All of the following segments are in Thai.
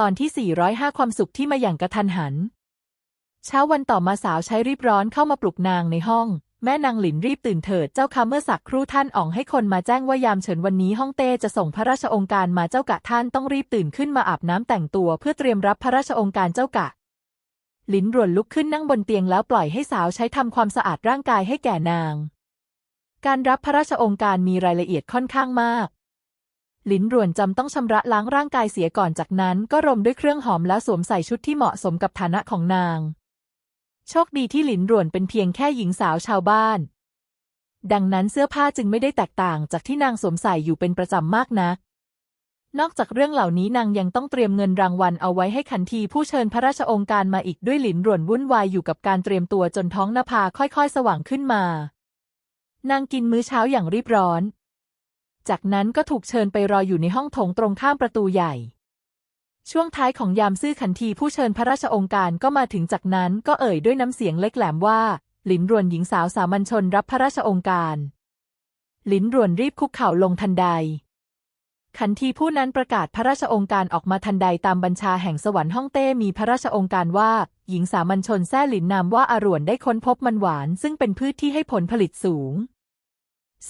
ตอนที่ 405 ความสุขที่มาอย่างกระทันหัน เช้าวันต่อมาสาวใช้รีบร้อนเข้ามาปลุกนางในห้อง แม่นางหลินรีบตื่นเถิดเจ้าค่ะเมื่อสักครู่ท่านอ่องให้คนมาแจ้งว่ายามเฉินวันนี้ฮ่องเต้จะส่งพระราชองค์การมาเจ้ากะท่านต้องรีบตื่นขึ้นมาอาบน้ำแต่งตัวเพื่อเตรียมรับพระราชองค์การเจ้ากะหลินรวนลุกขึ้นนั่งบนเตียงแล้วปล่อยให้สาวใช้ทำความสะอาดร่างกายให้แก่นาง การรับพระราชองค์การมีรายละเอียดค่อนข้างมาก หลินรวนจำต้องชำระล้างร่างกายเสียก่อนจากนั้น ก็รมด้วยเครื่องหอมแล้วสวมใส่ชุดที่เหมาะสมกับฐานะของนาง โชคดีที่หลินรวนเป็นเพียงแค่หญิงสาวชาวบ้าน ดังนั้นเสื้อผ้าจึงไม่ได้แตกต่างจากที่นางสวมใส่อยู่เป็นประจำมากนัก นอกจากเรื่องเหล่านี้นางยังต้องเตรียมเงินรางวัลเอาไว้ให้ขันทีผู้เชิญพระราชองค์การมาอีกด้วยหลินรวนวุ่นวายอยู่กับการเตรียมตัวจนท้องนภาค่อยๆ สว่างขึ้นมานางกินมื้อเช้าอย่างรีบร้อน จากนั้นก็ถูกเชิญไปรออยู่ในห้องโถงตรงข้ามประตูใหญ่ ช่วงท้ายของยามซื่อขันทีผู้เชิญพระราชองค์การก็มาถึงจากนั้นก็เอ่ยด้วยน้ำเสียงเล็กแหลมว่า หลินรวนหญิงสาวสามัญชนรับพระราชองค์การ หลินรวนรีบคุกเข่าลงทันใด ขันทีผู้นั้นประกาศพระราชองค์การออกมาทันใดตามบัญชาแห่งสวรรค์ฮ่องเต้มีพระราชองค์การว่า หญิงสามัญชนแซ่หลินนามว่าอารวนได้ค้นพบมันหวาน ซึ่งเป็นพืชที่ให้ผลผลิตสูง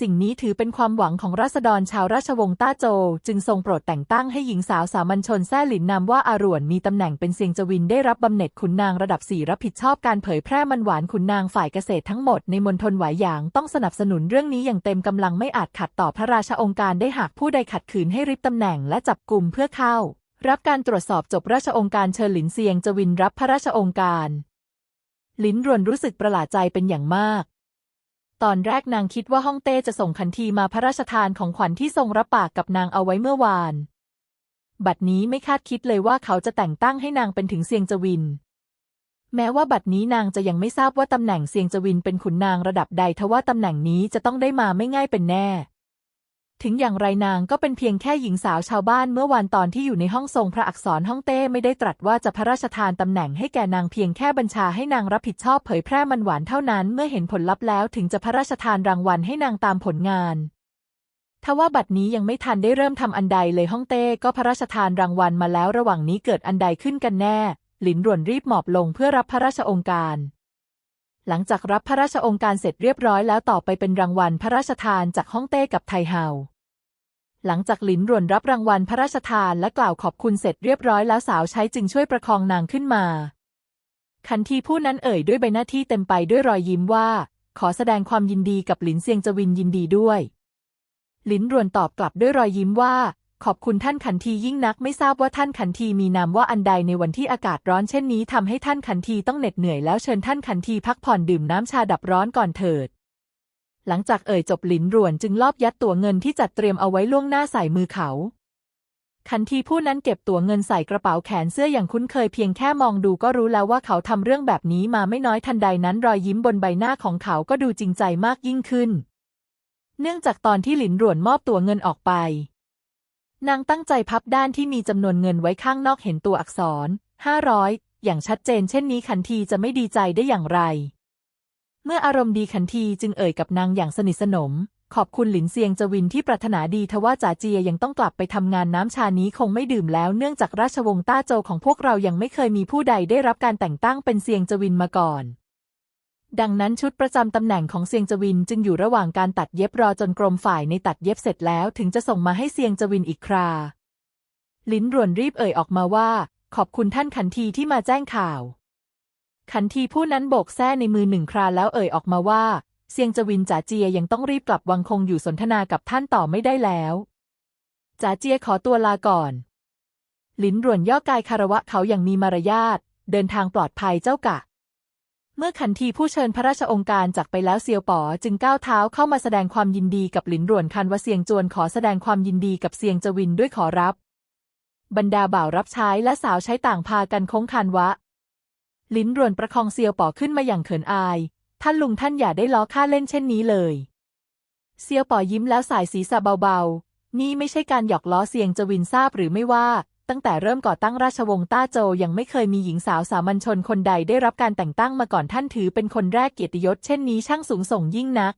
สิ่งนี้ถือเป็นความหวังของราษฎรชาวราชวงศ์ต้าโจ จึงทรงโปรดแต่งตั้งให้หญิงสาวสามัญชนแซ่หลินนามว่าอารวนมีตำแหน่งเป็นเซียงจวินได้รับบำเหน็จขุนนางระดับสี่รับผิดชอบการเผยแพร่มันหวานขุนนางฝ่ายเกษตรทั้งหมดในมณฑลหวายหยางต้องสนับสนุนเรื่องนี้อย่างเต็มกำลังไม่อาจขัดต่อพระราชองค์การได้หากผู้ใดขัดขืนให้ริบตำแหน่งและจับกลุ่มเพื่อเข้า รับการตรวจสอบจบราชองค์การเชิญหลินเซียงจวินรับพระราชองค์การหลินรวนรู้สึกประหลาดใจเป็นอย่างมาก ตอนแรกนางคิดว่าฮ่องเต้จะส่งขันทีมาพระราชทานของขวัญที่ทรงรับปากกับนางเอาไว้เมื่อวาน บัดนี้ไม่คาดคิดเลยว่าเขาจะแต่งตั้งให้นางเป็นถึงเซียงจวิน แม้ว่าบัดนี้นางจะยังไม่ทราบว่าตำแหน่งเซียงจวินเป็นขุนนางระดับใดทว่าตำแหน่งนี้จะต้องได้มาไม่ง่ายเป็นแน่ ถึงอย่างไรนางก็เป็นเพียงแค่หญิงสาวชาวบ้านเมื่อวานตอนที่อยู่ในห้องทรงพระอักษรฮ่องเต้ไม่ได้ตรัสว่าจะพระราชทานตำแหน่งให้แก่นางเพียงแค่บัญชาให้นางรับผิดชอบเผยแพร่มันหวานเท่านั้น เมื่อเห็นผลลัพธ์แล้วถึงจะพระราชทานรางวัลให้นางตามผลงานทว่าบัดนี้ยังไม่ทันได้เริ่มทำอันใดเลยฮ่องเต้ก็พระราชทานรางวัลมาแล้วระหว่างนี้เกิดอันใดขึ้นกันแน่ หลินรวนรีบหมอบลงเพื่อรับพระราชองค์การหลังจากรับพระราชองค์การเสร็จเรียบร้อยแล้วต่อไปเป็นรางวัลพระราชทานจากฮ่องเต้กับไทเฮา หลังจากหลินรวนรับรางวัลพระราชทานและกล่าวขอบคุณเสร็จเรียบร้อยแล้วสาวใช้จึงช่วยประคองนางขึ้นมาขันทีผู้นั้นเอ่ยด้วยใบหน้าที่เต็มไปด้วยรอยยิ้มว่า ขอแสดงความยินดีกับหลินเซียงจวินยินดีด้วย หลินรวนตอบกลับด้วยรอยยิ้มว่า ขอบคุณท่านขันทียิ่งนักไม่ทราบว่าท่านขันทีมีนามว่าอันใดในวันที่อากาศร้อนเช่นนี้ทำให้ท่านขันทีต้องเหน็ดเหนื่อยแล้วเชิญท่านขันทีพักผ่อนดื่มน้ำชาดับร้อนก่อนเถิด หลังจากเอ่ยจบหลินรวนจึงลอบยัดตั๋วเงินที่จัดเตรียมเอาไว้ล่วงหน้าใส่มือเขาขันทีผู้นั้นเก็บตั๋วเงินใส่กระเป๋าแขนเสื้ออย่างคุ้นเคยเพียงแค่มองดูก็รู้แล้วว่าเขาทำเรื่องแบบนี้มาไม่น้อยทันใดนั้นรอยยิ้มบนใบหน้าของเขาก็ดูจริงใจมากยิ่งขึ้น เนื่องจากตอนที่หลินรวนมอบตั๋วเงินออกไป นางตั้งใจพับด้านที่มีจำนวนเงินไว้ข้างนอกเห็นตัวอักษรห้าร้อยอย่างชัดเจนเช่นนี้ขันทีจะไม่ดีใจได้อย่างไร เมื่ออารมณ์ดีขันทีจึงเอ่ยกับนางอย่างสนิทสนม ขอบคุณหลินเซียงจวินที่ปรารถนาดีทว่าจ่าเจียยังต้องกลับไปทำงานน้ำชานี้คงไม่ดื่มแล้ว เนื่องจากราชวงศ์ต้าโจวของพวกเรายังไม่เคยมีผู้ใดได้รับการแต่งตั้งเป็นเซียงจวินมาก่อน ดังนั้นชุดประจำตำแหน่งของเซียงจวินจึงอยู่ระหว่างการตัดเย็บรอจนกรมฝ่ายในตัดเย็บเสร็จแล้วถึงจะส่งมาให้เซียงจวินอีกครา ลิ้นรวนรีบเอ่ยออกมาว่า ขอบคุณท่านขันทีที่มาแจ้งข่าว ขันทีผู้นั้นโบกแส้ในมือหนึ่งคราแล้วเอ่ยออกมาว่าเซียงจวินจ๋าเจียยังต้องรีบกลับวังคงอยู่สนทนากับท่านต่อไม่ได้แล้วจ๋าเจียขอตัวลาก่อนลินร่วนย่อกายคารวะเขาอย่างมีมารยาทเดินทางปลอดภัยเจ้ากะ เมื่อขันทีผู้เชิญพระราชองค์การจากไปแล้วเซียวป๋อจึงก้าวเท้าเข้ามาแสดงความยินดีกับหลินร่วนคันว่าเซียงจวนขอแสดงความยินดีกับเซียงจวินด้วยขอรับ บรรดาบ่าวรับใช้และสาวใช้ต่างพากันโค้งคานวะ ลิ้นรวนประคองเซียวป๋อขึ้นมาอย่างเขินอาย ท่านลุงท่านอย่าได้ล้อข้าเล่นเช่นนี้เลย เซียวป๋อยิ้มแล้วสายศีรษะเบาๆ นี่ไม่ใช่การหยอกล้อเซียงจวินทราบหรือไม่ว่า ตั้งแต่เริ่มก่อตั้งราชวงศ์ต้าโจยังไม่เคยมีหญิงสาวสามัญชนคนใดได้รับการแต่งตั้งมาก่อนท่านถือเป็นคนแรกเกียรติยศเช่นนี้ช่างสูงส่งยิ่งนัก